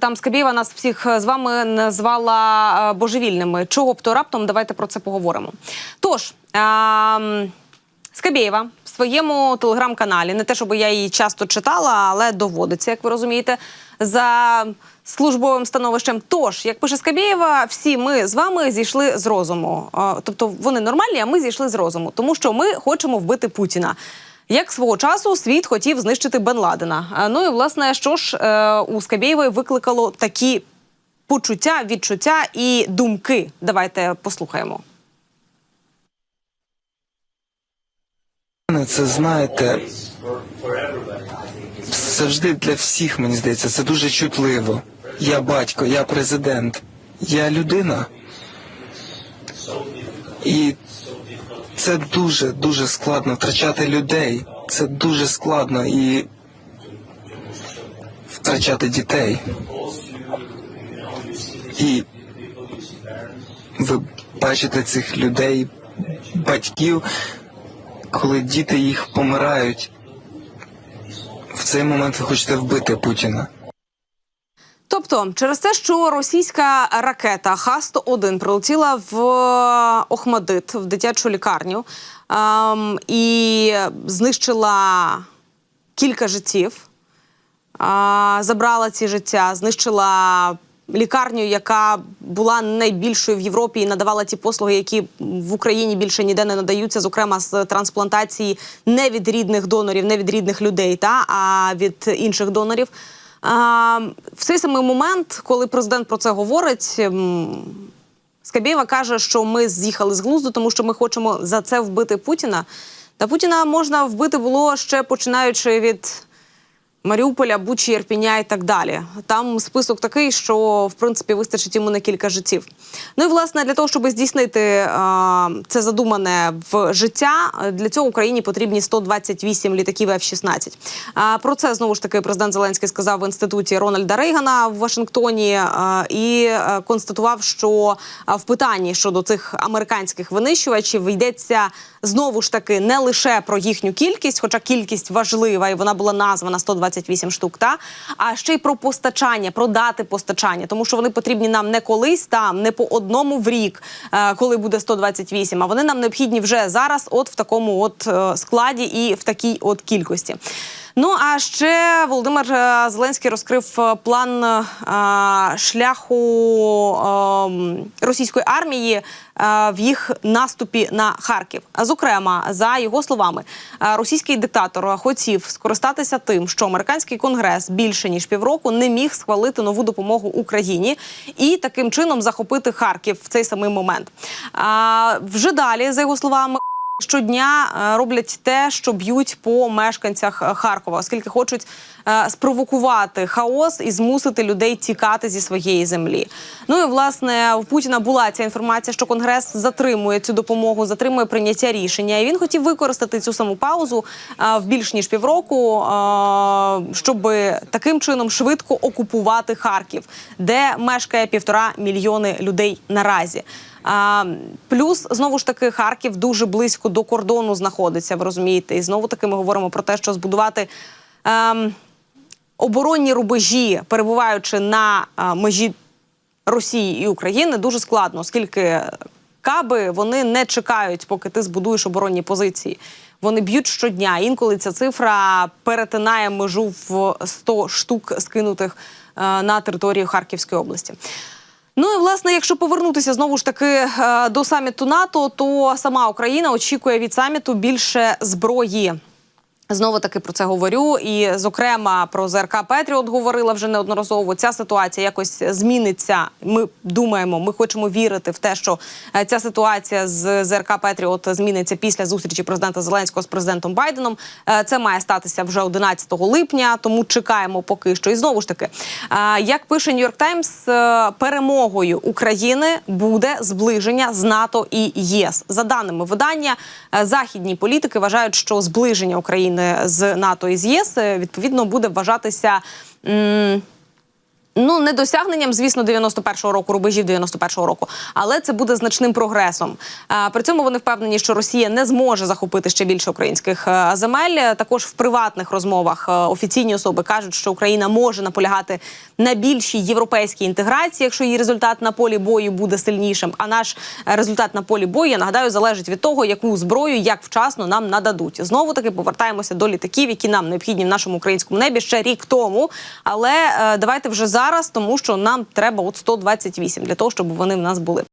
Там Скабєєва нас всіх з вами назвала е, божевільними. Чого б то раптом? Давайте про це поговоримо. Тож. ем, Скабєєва в своєму телеграм-каналі, не те, щоб я її часто читала, але доводиться, як ви розумієте, за службовим становищем. Тож, як пише Скабєєва, всі ми з вами зійшли з розуму. Е, Тобто вони нормальні, а ми зійшли з розуму, тому що ми хочемо вбити Путіна. Як свого часу світ хотів знищити Бен Ладена. Е, Ну і власне, що ж е, у Скабєєвої викликало такі почуття, відчуття і думки. Давайте послухаємо. Це знаєте, завжди для всіх, мені здається, це дуже чутливо. Я батько, я президент, я людина. І це дуже дуже складно втрачати людей. Це дуже складно і втрачати дітей. І ви бачите цих людей, батьків, коли діти їх помирають. В цей момент ви хочете вбити Путіна. Тобто, через те, що російська ракета Х-101 прилетіла в Охмадит, в дитячу лікарню, ем, і знищила кілька життів, а, забрала ці життя, знищила лікарню, яка була найбільшою в Європі і надавала ті послуги, які в Україні більше ніде не надаються, зокрема з трансплантації не від рідних донорів, не від рідних людей, та а від інших донорів. В цей самий момент, коли президент про це говорить. Скабєва Скабєєва каже, що ми з'їхали з глузду, тому що ми хочемо за це вбити Путіна. Та Путіна можна вбити було ще починаючи від Маріуполя, Бучі, Єрпіня і так далі. Там список такий, що в принципі вистачить йому на кілька життів. Ну і власне для того, щоб здійснити е, це задумане в життя, для цього Україні потрібні 128 літаків F-16. А про це знову ж таки президент Зеленський сказав в інституті Рональда Рейгана в Вашингтоні е, і констатував, що в питанні щодо цих американських винищувачів йдеться знову ж таки не лише про їхню кількість, хоча кількість важлива і вона була названа 128 штук, та а ще й про постачання, про дати постачання, тому що вони потрібні нам не колись там, не по одному в рік, е, коли буде 128, а вони нам необхідні вже зараз, от в такому от е, складі і в такій от кількості. Ну а ще Володимир е, Зеленський розкрив е, план е, шляху е, російської армії в їх наступі на Харків. Зокрема, за його словами, російський диктатор хотів скористатися тим, що американський конгрес більше ніж півроку не міг схвалити нову допомогу Україні і таким чином захопити Харків в цей самий момент. А вже далі, за його словами. Щодня е, роблять те, що б'ють по мешканцях е, Харкова, оскільки хочуть е, спровокувати хаос і змусити людей тікати зі своєї землі. Ну і власне у Путіна була ця інформація, що Конгрес затримує цю допомогу, затримує прийняття рішення. І він хотів використати цю саму паузу в більш ніж півроку, щоб таким чином швидко окупувати Харків, де мешкає півтора мільйони людей наразі. А, плюс знову ж таки Харків дуже близько до кордону знаходиться. Ви розумієте, і знову таки ми говоримо про те, що збудувати. ем, оборонні рубежі, перебуваючи на а, межі Росії і України, дуже складно, оскільки каби вони не чекають, поки ти збудуєш оборонні позиції. Вони б'ють щодня. Інколи ця цифра перетинає межу в 100 штук скинутих е, на територію Харківської області. Ну і власне, якщо повернутися знову ж таки е, до саміту НАТО, то сама Україна очікує від саміту більше зброї. Знову таки про це говорю. І, зокрема, про ЗРК Петріот говорила вже неодноразово. Ця ситуація якось зміниться. Ми думаємо, ми хочемо вірити в те, що е, ця ситуація з ЗРК Петріот зміниться після зустрічі президента Зеленського з президентом Байденом. Е, Це має статися вже 11 липня, тому чекаємо поки що. І знову ж таки, е, як пише Нью-Йорк Таймс, перемогою України буде зближення з НАТО і ЄС. За даними видання, західні політики вважають, що зближення України з НАТО і з ЄС відповідно буде вважатися. Ну, не досягненням, звісно, 91-го року, рубежів 91-го року, але це буде значним прогресом. При цьому вони впевнені, що Росія не зможе захопити ще більше українських е, земель. Також в приватних розмовах е, офіційні особи кажуть, що Україна може наполягати на більшій європейській інтеграції, якщо її результат на полі бою буде сильнішим. А наш результат на полі бою, я нагадаю, залежить від того, яку зброю як вчасно нам нададуть. Знову таки повертаємося до літаків, які нам необхідні в нашому українському небі ще рік тому. Але е, давайте вже зараз, тому що нам треба от 128 для того, щоб вони в нас були.